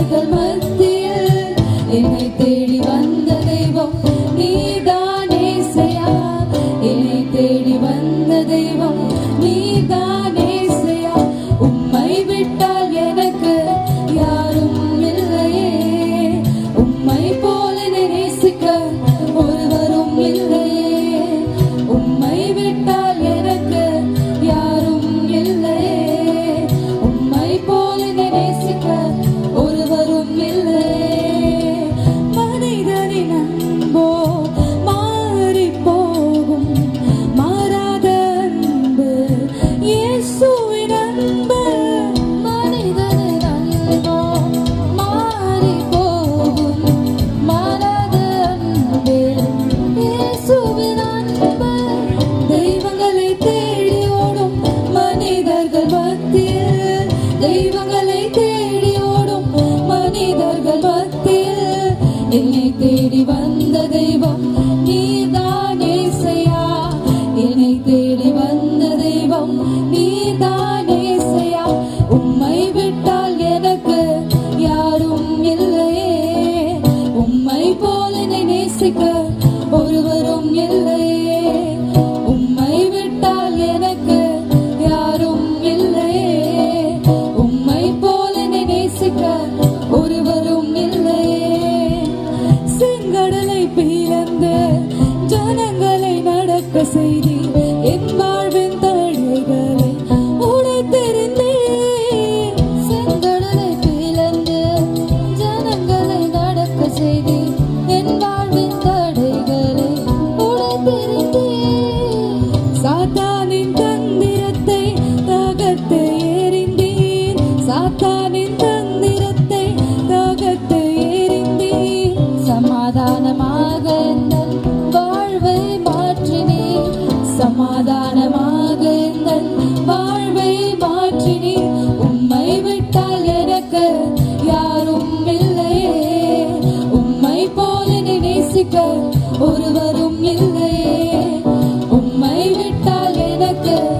அவர்கள் மத்தியில் என்னை உன்னை தேடி வர சாத்தானின் தந்திரத்தை ராகத்தை எறிந்தேன். சாத்தானின் Yeah.